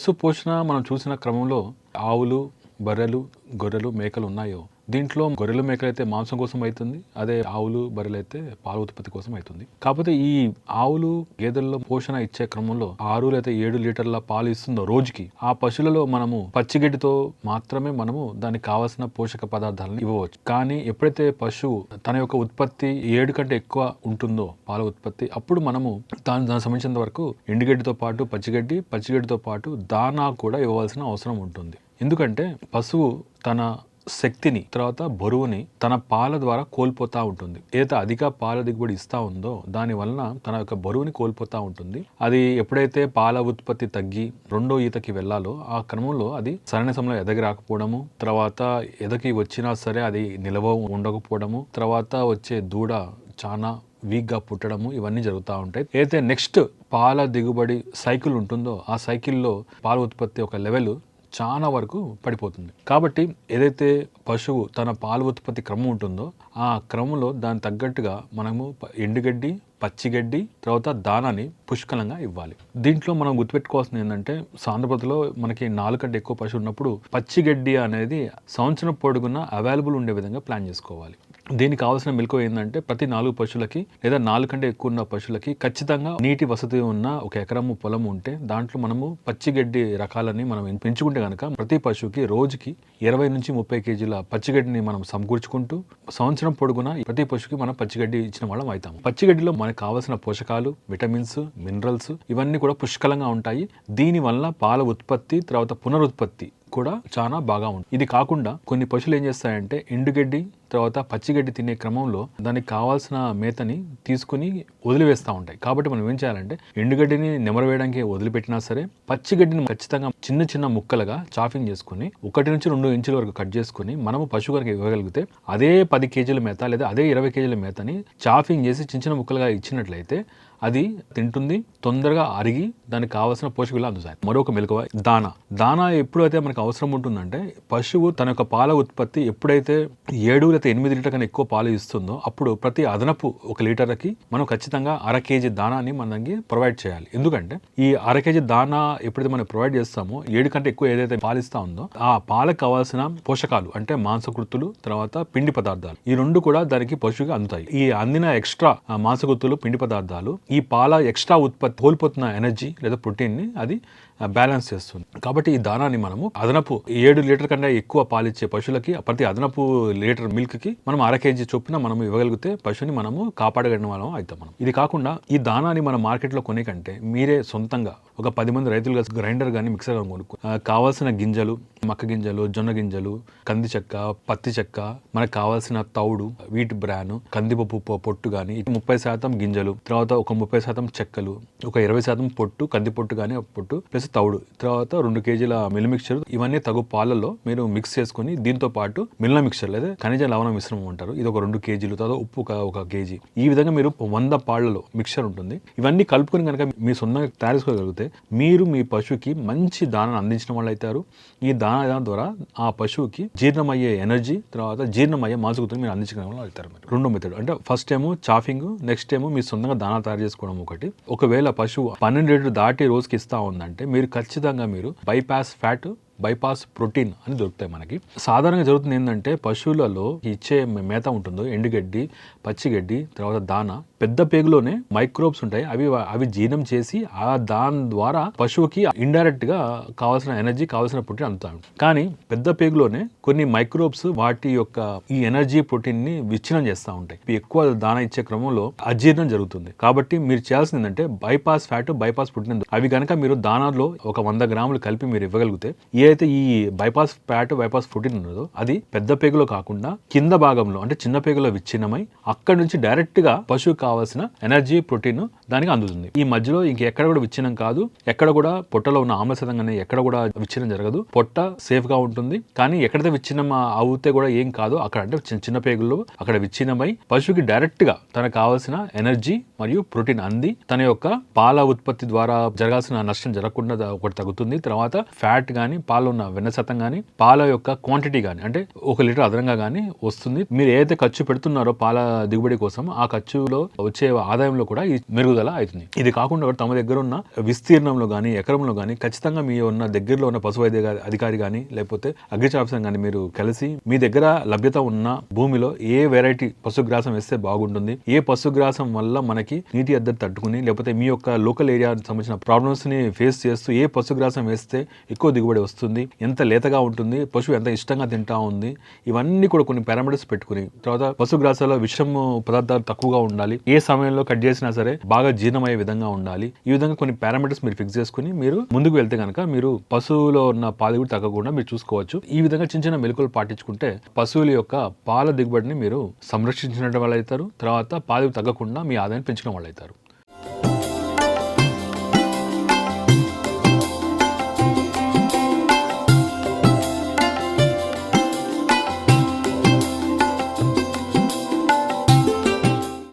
పశు పోషణ మనం చూసిన క్రమంలో ఆవులు బర్రెలు గొర్రెలు మేకలు ఉన్నాయో. దీంట్లో గొర్రెలు మేకలైతే మాంసం కోసం అవుతుంది అదే ఆవులు బర్రెలైతే పాల ఉత్పత్తి కోసం అవుతుంది. కాకపోతే ఈ ఆవులు గేదెల్లో పోషణ ఇచ్చే క్రమంలో ఆరు లేదా ఏడు లీటర్ల పాలు ఇస్తుందో రోజుకి ఆ పశువులలో మనము పచ్చిగడ్డితో మాత్రమే మనము దానికి కావాల్సిన పోషక పదార్థాలను ఇవ్వవచ్చు. కానీ ఎప్పుడైతే పశువు తన యొక్క ఉత్పత్తి ఏడు కంటే ఎక్కువ ఉంటుందో పాల ఉత్పత్తి అప్పుడు మనము దాని దానికి సంబంధించినంత వరకు ఎండుగడ్డితో పాటు పచ్చిగడ్డి పచ్చిగడ్డితో పాటు దానా కూడా ఇవ్వవలసిన అవసరం ఉంటుంది. ఎందుకంటే పశువు తన శక్తిని తర్వాత బరువుని తన పాల ద్వారా కోల్పోతా ఉంటుంది. ఏదైతే అధిక పాల దిగుబడి ఇస్తా ఉందో దాని వలన తన యొక్క బరువుని కోల్పోతా ఉంటుంది. అది ఎప్పుడైతే పాల ఉత్పత్తి తగ్గి రెండో ఈతకి వెళ్ళాలో ఆ క్రమంలో అది సరైన సమయంలో ఎదగి రాకపోవడము తర్వాత ఎదకి వచ్చినా సరే అది నిలవ ఉండకపోవడము తర్వాత వచ్చే దూడ చాలా వీక్గా పుట్టడము ఇవన్నీ జరుగుతూ ఉంటాయి. అయితే నెక్స్ట్ పాల దిగుబడి సైకిల్ ఉంటుందో ఆ సైకిల్లో పాల ఉత్పత్తి ఒక లెవెల్ చాలా వరకు పడిపోతుంది. కాబట్టి ఏదైతే పశువు తన పాల ఉత్పత్తి క్రమం ఉంటుందో ఆ క్రమంలో దాని తగ్గట్టుగా మనము ఎండుగడ్డి పచ్చిగడ్డి తర్వాత దానాన్ని పుష్కలంగా ఇవ్వాలి. దీంట్లో మనం గుర్తుపెట్టుకోవాల్సింది ఏంటంటే సాంద్రపతిలో మనకి నాలుగంటే ఎక్కువ పశువు ఉన్నప్పుడు పచ్చిగడ్డి అనేది సంవత్సరం పొడుగున అవైలబుల్ ఉండే విధంగా ప్లాన్ చేసుకోవాలి. దీనికి కావాల్సిన మెలకు ఏంటంటే ప్రతి నాలుగు పశువులకి లేదా నాలుగు కంటే ఎక్కువ ఉన్న పశువులకి ఖచ్చితంగా నీటి వసతి ఉన్న ఒక ఎకరము పొలం ఉంటే దాంట్లో మనము పచ్చిగడ్డి రకాలని మనం పెంచుకుంటే కనుక ప్రతి పశువుకి రోజుకి ఇరవై నుంచి ముప్పై కేజీల పచ్చిగడ్డిని మనం సమకూర్చుకుంటూ సంవత్సరం పొడుగున ప్రతి పశువుకి మనం పచ్చిగడ్డి ఇచ్చిన వాళ్ళం అవుతాము. పచ్చిగడ్డిలో మనకు కావాల్సిన పోషకాలు విటమిన్స్ మినరల్స్ ఇవన్నీ కూడా పుష్కలంగా ఉంటాయి. దీని వల్ల పాల ఉత్పత్తి తర్వాత పునరుత్పత్తి కూడా చాలా బాగా ఉంటుంది ఇది కాకుండా కొన్ని పశువులు ఏం చేస్తాయంటే ఎండుగడ్డి తర్వాత పచ్చిగడ్డి తినే క్రమంలో దానికి కావాల్సిన మేతని తీసుకుని వదిలివేస్తూ ఉంటాయి. కాబట్టి మనం ఏం చేయాలంటే ఎండుగడ్డిని నెమరవేయడానికి వదిలిపెట్టినా సరే పచ్చిగడ్డిని ఖచ్చితంగా చిన్న చిన్న ముక్కలుగా చాఫింగ్ చేసుకుని ఒకటి నుంచి రెండు ఇంచుల వరకు కట్ చేసుకుని మనము పశువు కనుక ఇవ్వగలిగితే అదే పది కేజీల మేత లేదా అదే ఇరవై కేజీల మేతని చాఫింగ్ చేసి చిన్న చిన్న ముక్కలుగా ఇచ్చినట్లయితే అది తింటుంది తొందరగా అరిగి దానికి కావాల్సిన పోషకాలు అందుతాయి. మరొక మెలకువ దానా. దానా ఎప్పుడైతే మనకు అవసరం ఉంటుందంటే పశువు తన యొక్క పాల ఉత్పత్తి ఎప్పుడైతే ఏడు లేదా ఎనిమిది లీటర్ కన్నా ఎక్కువ పాలు ఇస్తుందో అప్పుడు ప్రతి అదనపు ఒక లీటర్కి మనం ఖచ్చితంగా అర కేజీ దానాన్ని మనకి ప్రొవైడ్ చేయాలి. ఎందుకంటే ఈ అర కేజీ దానా ఎప్పుడైతే మనం ప్రొవైడ్ చేస్తామో ఏడు కంటే ఎక్కువ ఏదైతే పాలు ఉందో ఆ పాలకు కావాల్సిన పోషకాలు అంటే మాంసకృతులు తర్వాత పిండి పదార్థాలు ఈ రెండు కూడా దానికి పశువుకి అందుతాయి. ఈ అందిన ఎక్స్ట్రా మాంసకృతులు పిండి పదార్థాలు ఈ పాల ఎక్స్ట్రా ఉత్పత్తి కోల్పోతున్న ఎనర్జీ లేదా ప్రోటీన్ని అది బ్యాలెన్స్ చేస్తుంది. కాబట్టి ఈ దానాన్ని మనము అదనపు ఏడు లీటర్ కంటే ఎక్కువ పాలిచ్చే పశువులకి ప్రతి అదనపు లీటర్ మిల్క్కి మనం అర కేజీ చొప్పున మనం ఇవ్వగలిగితే పశువుని మనము కాపాడగలిగిన వాళ్ళం అవుతాం మనం. ఇది కాకుండా ఈ దానాన్ని మన మార్కెట్లో కొనే కంటే మీరే సొంతంగా ఒక పది మంది రైతులు గ్రైండర్ కానీ మిక్సర్ కానీ కొనుక్కో కావాల్సిన గింజలు మక్క గింజలు జొన్న గింజలు కంది చెక్క పత్తి చెక్క మనకు కావాల్సిన తౌడు వీటి బ్రాన్ కందిపప్పు పొట్టు కానీ ముప్పై శాతం గింజలు తర్వాత ఒక ముప్పై శాతం చెక్కలు ఒక ఇరవై శాతం పొట్టు కంది పొట్టు కానీ పొట్టు ప్లస్ తౌడు తర్వాత రెండు కేజీల మిల్ మిక్చర్ ఇవన్నీ తగు పాలల్లో మీరు మిక్స్ చేసుకుని దీంతో పాటు మిల్ల మిక్చర్ లేదా ఖనిజ లవణ మిశ్రమం అంటారు. ఇది ఒక రెండు కేజీలు తర్వాత ఉప్పు ఒక- ఒక కేజీ. ఈ విధంగా మీరు వంద పాళ్ళలో మిక్చర్ ఉంటుంది. ఇవన్నీ కలుపుకొని కనుక మీ సొంతంగా తయారు చేసుకోగలిగితే మీరు మీ పశువుకి మంచి దానాన్ని అందించిన వాళ్ళు అవుతారు ఈ దాన ద్వారా ఆ పశువుకి జీర్ణమయ్యే ఎనర్జీ తర్వాత జీర్ణమయ్యే మాంసకృతులు మీరు అందించగల వెళ్తారు అవుతారు మీరు. రెండో మెథడ్ అంటే ఫస్ట్ ఏమో చాఫింగ్ నెక్స్ట్ ఏమో మీ సొంతంగా దానా తయారు చేసుకోవడం ఒకటి ఒకవేళ పశువు పన్నెండు లీటర్ దాటి రోజుకి ఇస్తా ఉందంటే మీరు ఖచ్చితంగా మీరు బైపాస్ ఫ్యాట్ బైపాస్ ప్రోటీన్ అని దొరుకుతాయి మనకి. సాధారణంగా జరుగుతుంది ఏంటంటే పశువులలో ఇచ్చే మేత ఉంటుందో ఎండుగడ్డి పచ్చిగడ్డి తర్వాత దాన పెద్ద పేగులోనే మైక్రోబ్స్ ఉంటాయి. అవి అవి జీర్ణం చేసి ఆ దాని ద్వారా పశువుకి ఇండైరెక్ట్గా కావాల్సిన ఎనర్జీ కావాల్సిన ప్రోటీన్ అందుతాడు కానీ పెద్ద పేగులోనే కొన్ని మైక్రోబ్స్ వాటి యొక్క ఈ ఎనర్జీ ప్రోటీన్ని విచ్ఛిన్నం చేస్తూ ఉంటాయి. ఎక్కువ దాన ఇచ్చే క్రమంలో అజీర్ణం జరుగుతుంది. కాబట్టి మీరు చేయాల్సింది ఏంటంటే బైపాస్ ఫ్యాట్ బైపాస్ ప్రోటీన్ అవి కనుక మీరు దానాలో ఒక వంద గ్రాములు కలిపి మీరు ఇవ్వగలిగితే ఏ ఏదైతే ఈ బైపాస్ ఫ్యాట్ బైపాస్ ప్రోటీన్ ఉన్నదో అది పెద్ద పేగులో కాకుండా కింద భాగంలో అంటే చిన్న పేగులో విచ్ఛిన్నమై అక్కడ నుంచి డైరెక్ట్గా పశువు కావాల్సిన ఎనర్జీ ప్రోటీన్ దానికి అందుతుంది. ఈ మధ్యలో ఇంకెక్కడ కూడా విచ్ఛిన్నం కాదు. ఎక్కడ కూడా పొట్టలో ఉన్న ఆమ్ల శాతం కానీ ఎక్కడ కూడా విచ్ఛిన్నం జరగదు. పొట్ట సేఫ్గా ఉంటుంది. కానీ ఎక్కడైతే విచ్ఛిన్నం అవుతే కూడా ఏం కాదు అక్కడ అంటే చిన్న చిన్న పేగుల్లో అక్కడ విచ్ఛిన్నమై పశువుకి డైరెక్ట్గా తనకు కావాల్సిన ఎనర్జీ మరియు ప్రోటీన్ అంది. తన యొక్క పాల ఉత్పత్తి ద్వారా జరగాల్సిన నష్టం జరగకుండా ఒకటి తగ్గుతుంది. తర్వాత ఫ్యాట్ కానీ పాల ఉన్న వెన్న శాతం కానీ పాల యొక్క క్వాంటిటీ కానీ అంటే ఒక లీటర్ అదనంగా కానీ వస్తుంది. మీరు ఏదైతే ఖర్చు పెడుతున్నారో పాల దిగుబడి కోసం ఆ ఖర్చులో వచ్చే ఆదాయంలో కూడా ఈ మెరుగుదల అవుతుంది. ఇది కాకుండా తమ దగ్గర ఉన్న విస్తీర్ణంలో కానీ ఎకరంలో కానీ ఖచ్చితంగా మీ ఉన్న దగ్గరలో ఉన్న పశు వైద్య అధికారి కానీ లేకపోతే అగ్రికల్చర్ ఆఫీసర్ కానీ మీరు కలిసి మీ దగ్గర లభ్యత ఉన్న భూమిలో ఏ వెరైటీ పశుగ్రాసం వేస్తే బాగుంటుంది ఏ పశుగ్రాసం వల్ల మనకి నీటి అద్దరు తట్టుకుని లేకపోతే మీ యొక్క లోకల్ ఏరియా సంబంధించిన ప్రాబ్లమ్స్ని ఫేస్ చేస్తూ ఏ పశుగ్రాసం వేస్తే ఎక్కువ దిగుబడి వస్తుంది ఎంత లేతగా ఉంటుంది పశువు ఎంత ఇష్టంగా తింటా ఉంది ఇవన్నీ కూడా కొన్ని పారామీటర్స్ పెట్టుకుని తర్వాత పశుగ్రాసాల విషము పదార్థాలు తక్కువగా ఉండాలి ఏ సమయంలో కట్ చేసినా సరే బాగా జీర్ణమయ్యే విధంగా ఉండాలి. ఈ విధంగా కొన్ని పారామీటర్స్ మీరు ఫిక్స్ చేసుకుని మీరు ముందుకు వెళ్తే కనుక మీరు పశువులో ఉన్న పాలు కూడా తగ్గకుండా మీరు చూసుకోవచ్చు. ఈ విధంగా చిన్న చిన్న మెలకులు పాటించుకుంటే పశువుల యొక్క పాల దిగుబడిని మీరు సంరక్షించిన వాళ్ళు అవుతారు తర్వాత పాలు తగ్గకుండా మీ ఆదాయం పెంచడం వాళ్ళు అవుతారు